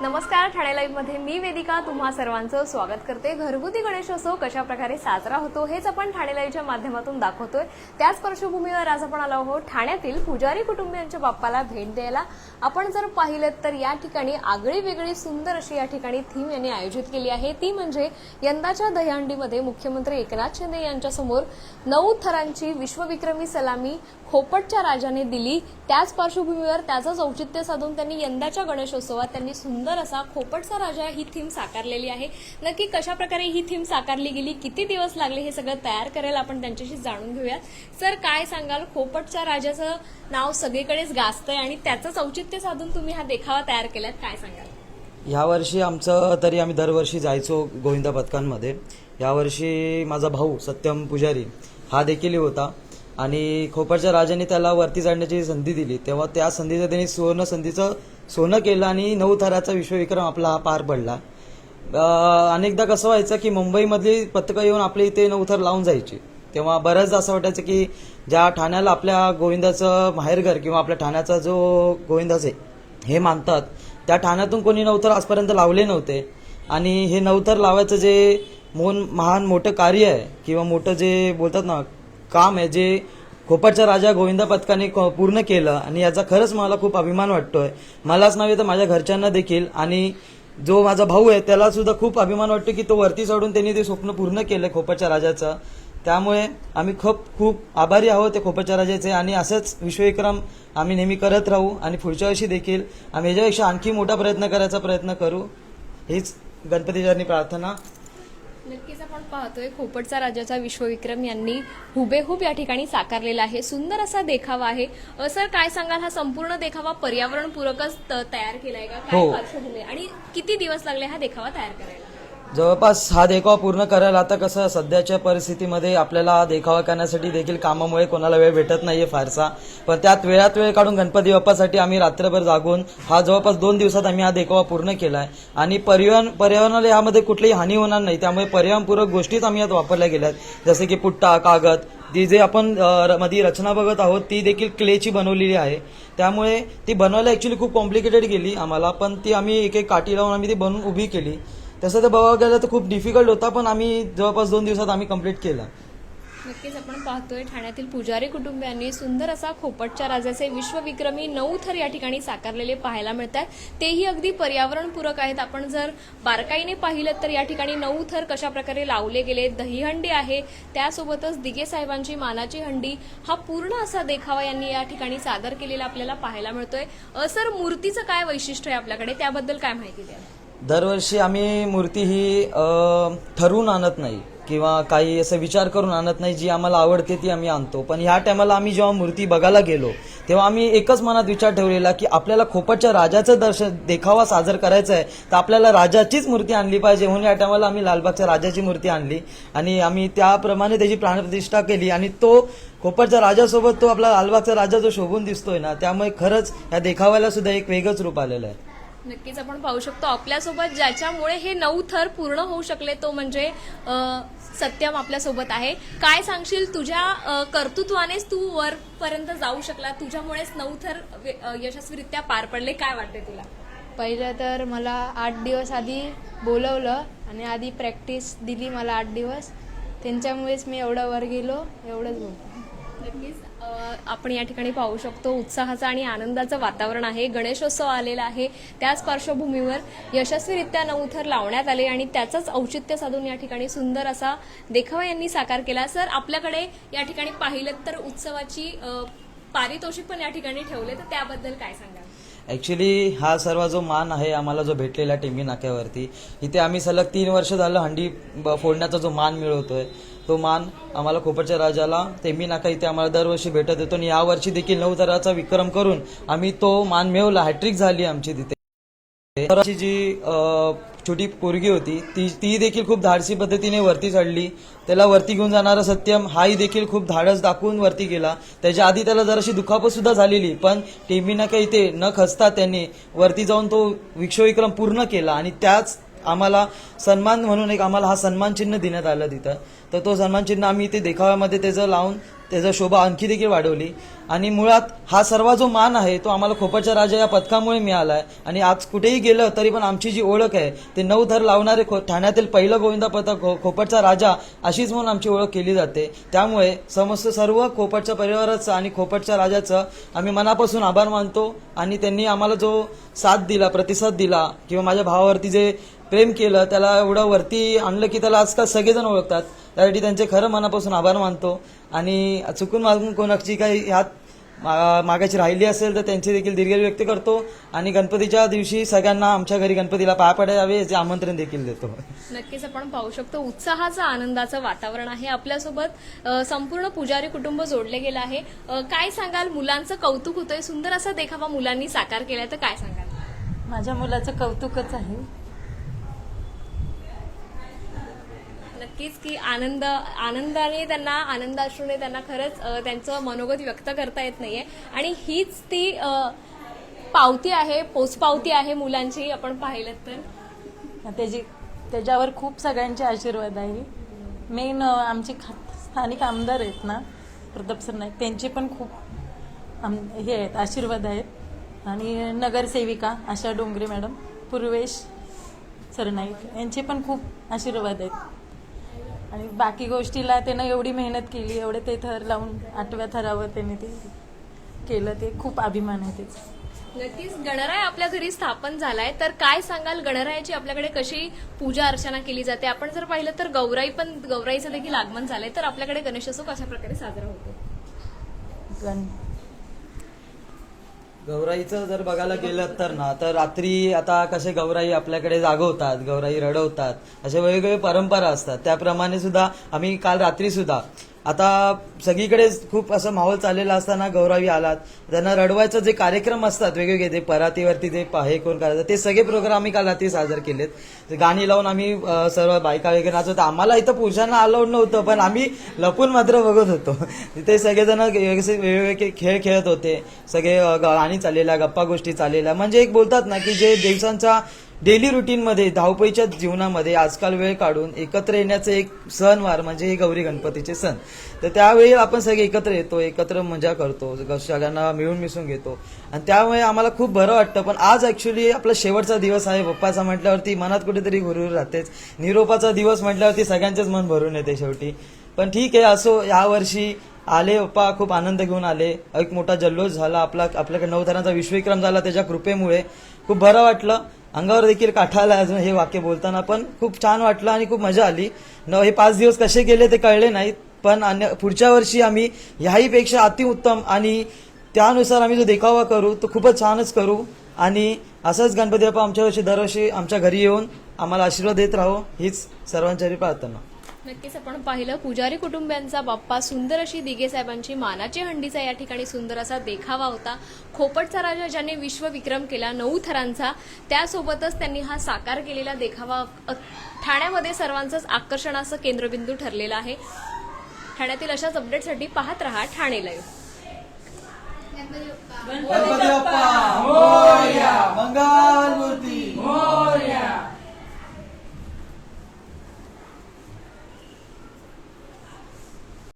नमस्कार ठाणे लाईव्हमध्ये मी वेदिका. तुम्हा सर्वांचं स्वागत करते. घरगुती गणेशोत्सव कशा प्रकारे साजरा होतो हेच आपण ठाणे लाईव्हच्या माध्यमातून दाखवतोय. त्याच पार्श्वभूमीवर आज आपण आलो आहोत ठाण्यातील पुजारी कुटुंबियांच्या बाप्पाला भेट द्यायला. आपण जर पाहिलं तर या ठिकाणी आगळी वेगळी सुंदर अशी या ठिकाणी थीम यांनी आयोजित केली आहे. ती म्हणजे यंदाच्या दहीहंडीमध्ये मुख्यमंत्री एकनाथ शिंदे यांच्यासमोर नऊ थरांची विश्वविक्रमी सलामी खोपटच्या राजाने दिली. त्याच पार्श्वभूमीवर त्याचंच औचित्य साधून त्यांनी यंदाच्या गणेशोत्सवात त्यांनी सुंदर असा खोपटचा राजा ही थीम साकारलेली आहे. नक्की कशा प्रकारे ही थीम साकारली गेली? किती दिवस लागले हे सगळं तयार करायला आपण त्यांच्याशी जाणून घेऊयात. सर काय सांगाल? खोपटच्या राजाचं नाव सगळीकडेच गाजतंय आणि त्याचंच औचित्य साधून तुम्ही हा देखावा तयार केलात. काय सांगाल? यावर्षी आमचं तरी आम्ही दरवर्षी जायचो गोविंदा पथकांमध्ये. यावर्षी माझा भाऊ सत्यम पुजारी हा देखील होता. आणि खोपरच्या राजाने त्याला वरती चढण्याची संधी दिली. तेव्हा त्या संधीचं त्यांनी सुवर्ण संधीचं सोनं केलं आणि नऊ थराचा विश्वविक्रम आपला हा पार पडला. अनेकदा कसं व्हायचं की मुंबईमधली पथकं येऊन आपल्या इथे नऊ थर लावून जायची. तेव्हा बऱ्याचदा असं वाटायचं की ज्या ठाण्याला आपल्या गोविंदाचं माहेरघर किंवा आपल्या ठाण्याचा जो गोविंदाचे हे मानतात त्या ठाण्यातून कोणी नवतर आजपर्यंत लावले नव्हते. आणि हे नवतर लावायचं जे मोन महान मोठं कार्य आहे किंवा मोठं जे बोलतात ना काम आहे जे खोपटच्या राजा गोविंदा पथकाने क- पूर्ण केलं आणि याचा खरंच मला खूप अभिमान वाटतोय. मलाच नव्हे तर माझ्या घरच्यांना देखील आणि जो माझा भाऊ आहे त्याला सुद्धा खूप अभिमान वाटतो की तो वरती चढून त्यांनी ते स्वप्न पूर्ण केलं खोपटच्या राजाचं. त्यामुळे आम्ही खूप खूप आभारी आहोत त्या खोपटच्या राजाचे आणि असंच विश्वविक्रम आम्ही नेहमी करत राहू आणि पुढच्या वर्षी देखील आम्ही याच्यापेक्षा आणखी मोठा प्रयत्न करायचा प्रयत्न करू. हीच गणपतीचरणी प्रार्थना. नक्कीच आपण पाहतोय खोपटचा राजाचा विश्वविक्रम यांनी हुबेहूब या ठिकाणी साकारलेला आहे. सुंदर असा देखावा आहे. सर काय सांगाल? हा संपूर्ण देखावा पर्यावरणपूरकच तयार केलाय का? काय हो. पार्श्वभूमी? आणि किती दिवस लागले हा देखावा तयार करायला? जवळपास हा देखावा पूर्ण करायला आता कसं सध्याच्या परिस्थितीमध्ये आपल्याला हा देखावा करण्यासाठी देखील कामामुळे कोणाला वेळ भेटत नाहीये फारसा. पण त्यात वेळात वेळ काढून गणपती बाप्पासाठी आम्ही रात्रभर जागून हा जवळपास दोन दिवसात आम्ही हा देखावा पूर्ण केलाय. आणि परिवहन पर्यावरणाला यामध्ये कुठलीही हानी होणार नाही. त्यामुळे पर्यावरणपूरक गोष्टीच आम्ही यात वापरल्या गेल्यात. जसे की पुट्टा कागद ती जे आपण र- मध्ये रचना बघत आहोत ती देखील क्लेची बनवलेली आहे. त्यामुळे ती बनवायला ऍक्च्युली खूप कॉम्प्लिकेटेड गेली आम्हाला पण ती आम्ही एक एक काठी लावून आम्ही ती बनवून उभी केली. तसं तर बघायला गेलं तर खूप डिफिकल्ट होता पण आम्ही जवळपास दोन दिवसात आम्ही कंप्लीट केला. नक्कीच आपण पाहतोय ठाण्यातील पुजारी कुटुंबियांनी सुंदर असा खोपटच्या राजाचे विश्वविक्रमी नऊ थर या ठिकाणी साकारलेले पाहायला मिळतात तेही अगदी पर्यावरणपूरक आहेत. आपण जर बारकाईने पाहिलं तर या ठिकाणी नऊ थर कशा प्रकारे लावले गेले? दहीहंडी आहे. त्यासोबतच दिगे साहेबांची मानाची हंडी. हा पूर्ण असा देखावा यांनी या ठिकाणी सादर केलेला आपल्याला पाहायला मिळतोय. असर मूर्तीचं काय वैशिष्ट्य आहे आपल्याकडे? त्याबद्दल काय माहिती द्या दरवर्षी आम्ही मूर्ती ही ठरवून आणत नाही किंवा काही असं विचार करून आणत नाही जी आम्हाला आवडते ती आम्ही आणतो. पण ह्या टायमाला आम्ही जेव्हा मूर्ती बघायला गेलो तेव्हा आम्ही एकच मनात विचार ठेवलेला की आपल्याला खोपटच्या राजाचं दर्शन देखावा साजर करायचा आहे तर आपल्याला राजाचीच मूर्ती आणली पाहिजे. म्हणून या टायमाला आम्ही लालबागच्या राजाची मूर्ती आणली आणि आम्ही त्याप्रमाणे त्याची प्राणप्रतिष्ठा केली आणि तो खोपटच्या राजासोबत तो आपला लालबागचा राजा जो शोभून दिसतोय ना त्यामुळे खरंच या देखाव्याला सुद्धा एक वेगळंच रूप आलेलं आहे. नक्कीच आपण पाहू शकतो आपल्यासोबत ज्याच्यामुळे हे नऊ थर पूर्ण होऊ शकले तो म्हणजे सत्यम आपल्यासोबत आहे. काय सांगशील तुझ्या कर्तृत्वानेच तू वरपर्यंत जाऊ शकला तुझ्यामुळेच नऊ थर यशस्वीरित्या पार पडले काय वाटते तुला? पहिलं तर मला आठ दिवस आधी बोलवलं आणि आधी प्रॅक्टिस दिली मला आठ दिवस. त्यांच्यामुळेच मी एवढं वर गेलो एवढंच बोलतो. नक्कीच आपण या ठिकाणी पाहू शकतो उत्साहाचं आणि आनंदाचं वातावरण आहे. गणेशोत्सव आलेला आहे. त्याच पार्श्वभूमीवर यशस्वीरित्या नऊथर लावण्यात आले आणि त्याचंच औचित्य साधून या ठिकाणी सुंदर असा देखावा यांनी साकार केला. सर आपल्याकडे या ठिकाणी पाहिलं तर उत्सवाची पारितोषिक पण या ठिकाणी ठेवले. तर त्याबद्दल काय सांगाल? ऍक्च्युली हा सर्व जो मान आहे आम्हाला जो भेटलेला टिंबी नाक्यावरती इथे आम्ही सलग तीन वर्ष झालं हंडी ब- फोडण्याचा जो मान मिळवतोय. तो मान आम्हाला खोपरच्या राजाला तेमी नाका इथे आम्हाला दरवर्षी भेटत येतो आणि यावर्षी देखील नऊ हजाराचा विक्रम करून आम्ही तो मान मिळवला. हॅट्रिक झाली आमची तिथे. दरवर्षी जी छोटी पोरगी होती ती ती देखील खूप धाडसी पद्धतीने वरती चढली. त्याला वरती घेऊन जाणारा सत्यम हाही देखील खूप धाडस दाखवून वरती गेला. त्याच्या आधी त्याला जराशी दुखापत सुद्धा झालेली पण टेमिनाका इथे न खचता त्यांनी वरती जाऊन तो विक्षविक्रम पूर्ण केला आणि त्याच आम्हाला सन्मान म्हणून एक आम्हाला हा सन्मान चिन्ह देण्यात आलं तिथं. तर तो सन्मान चिन्ह आम्ही ते देखाव्यामध्ये त्याचं लावून त्याचा शोभा आणखी देखील वाढवली. आणि मुळात हा सर्व जो मान आहे तो आम्हाला खोपटच्या राजा या पथकामुळे मिळाला आहे आणि आज कुठेही गेलं तरी पण आमची जी ओळख आहे ते नऊ थर लावणारे खो ठाण्यातील पहिलं गोविंदा पथक खो- खोपटचा राजा अशीच म्हणून आमची ओळख केली जाते. त्यामुळे समस्त सर्व खोपटच्या परिवाराचं आणि खोपटच्या राजाचं आम्ही मनापासून आभार मानतो. आणि त्यांनी आम्हाला जो साथ दिला प्रतिसाद दिला किंवा माझ्या भावावरती जे प्रेम केलं त्याला एवढं वरती आणलं की त्याला आजकाल सगळेजण ओळखतात. त्यासाठी त्यांचे खरं मनापासून आभार मानतो. आणि चुकून मागून कोणाची काही ह्यात मा- मागाची राहिली असेल तर त्यांची देखील दीर्घ व्यक्त करतो. आणि गणपतीच्या दिवशी सगळ्यांना आमच्या घरी गणपतीला पाया पडायला यावे याचे आमंत्रण देखील देतो. नक्कीच आपण पाहू शकतो. उत्साहाचं आनंदाचं वातावरण आहे आपल्यासोबत. संपूर्ण पुजारी कुटुंब जोडले गेलं आहे. काय सांगाल? मुलांचं कौतुक होतंय. सुंदर असा देखावा मुलांनी साकार केलाय तर काय सांगाल? माझ्या मुलाचं कौतुकच आहे. नक्कीच की आनंद आनंदाने त्यांना आनंदाश्रूने त्यांना खरंच त्यांचं मनोगत व्यक्त करता येत नाहीये. आणि हीच ती पावती आहे पोचपावती आहे मुलांची आपण पाहिलं तर. त्याची त्याच्यावर खूप सगळ्यांचे आशीर्वाद आहे. मेन आमचे खा स्थानिक आमदार आहेत ना प्रताप सर नाईक त्यांचे पण खूप आम हे आहेत आशीर्वाद आहेत. आणि नगरसेविका आशा डोंगरे मॅडम पूर्वेश सरनाईक यांचे पण खूप आशीर्वाद आहेत. आणि बाकी गोष्टीला त्यानं एवढी मेहनत केली एवढे ते थर लावून आठव्या थरावर त्याने ते केलं ते खूप अभिमान आहे त्याचा. नक्कीच गणराय आपल्या घरी स्थापन झालाय तर काय सांगाल? गणरायाची आपल्याकडे कशी पूजा अर्चना केली जाते? आपण जर पाहिलं तर गौराई पण गौराईचं देखील आगमन झालंय तर आपल्याकडे गणेशोत्सव कशा प्रकारे साजरा होतो? गण गौराईचं जर बघायला गेलं तर ना तर रात्री आता कसे गौराई आपल्याकडे जागवतात गौराई रडवतात असे वेगवेगळे परंपरा असतात. त्याप्रमाणे सुद्धा आम्ही काल रात्री सुद्धा आता सगळीकडे खूप असं माहोल चाललेला असताना गौरवी आलात. त्यांना रडवायचं जे कार्यक्रम असतात वेगवेगळे ते परातीवरती जे हे कोण करायचं ते सगळे प्रोग्राम आम्ही काल रात्री साजर केलेत. गाणी लावून आम्ही सर्व बायका वगैरे नाचत आम्हाला इथं पुरुषांना अलाउड नव्हतं पण आम्ही लपून मात्र बघत होतो. तिथे सगळेजण वेगवेगळे खेळ खेळत होते. सगळे गाणी चाललेल्या गप्पा गोष्टी चाललेल्या. म्हणजे एक बोलतात ना की जे दिवसांचा डेली रुटीनमध्ये धावपळीच्या जीवनामध्ये आजकाल वेळ काढून एकत्र येण्याचं एक सणवार म्हणजे हे गौरी गणपतीचे सण. तर त्यावेळी आपण सगळे एकत्र येतो एकत्र मजा करतो सगळ्यांना मिळून मिसळून घेतो. आणि त्यामुळे आम्हाला खूप बरं वाटतं पण आज ॲक्च्युली आपला शेवटचा दिवस आहे. पप्पाचा म्हटल्यावरती मनात कुठेतरी गुरुर राहतेच. निरोपाचा दिवस म्हटल्यावरती सगळ्यांचेच मन भरून येते शेवटी. पण ठीक आहे असो यावर्षी आले पप्पा खूप आनंद घेऊन आले. एक मोठा जल्लोष झाला. आपला आपल्याकडे नऊ थरांचा विश्वविक्रम झाला त्याच्या कृपेमुळे. खूप बरं वाटलं. अंगावर देखील काठाला अजून हे वाक्य बोलताना पण खूप छान वाटलं आणि खूप मजा आली. न हे पाच दिवस कसे गेले ते कळले नाहीत पण अन्य पुढच्या वर्षी आम्ही ह्याही पेक्षा अतिउत्तम आणि त्यानुसार आम्ही जो देखावा करू तो खूपच छानच करू. आणि असंच गणपती बाप्पा आमच्या वर्षी दरवर्षी आमच्या घरी येऊन आम्हाला आशीर्वाद देत राहो हीच सर्वांच्या प्रार्थना. नक्कीच आपण पाहिलं पुजारी कुटुंबियांचा बाप्पा सुंदर अशी दिगे साहेबांची मानाची हंडीचा या ठिकाणी सुंदर असा देखावा होता. खोपटचा राजा ज्याने विश्वविक्रम केला नऊ थरांचा त्यासोबतच त्यांनी हा साकार केलेला देखावा ठाण्यामध्ये सर्वांचंच आकर्षणाचं केंद्रबिंदू ठरलेला आहे. ठाण्यातील अशाच अपडेटसाठी पाहत रहा ठाणे लाईव्ह.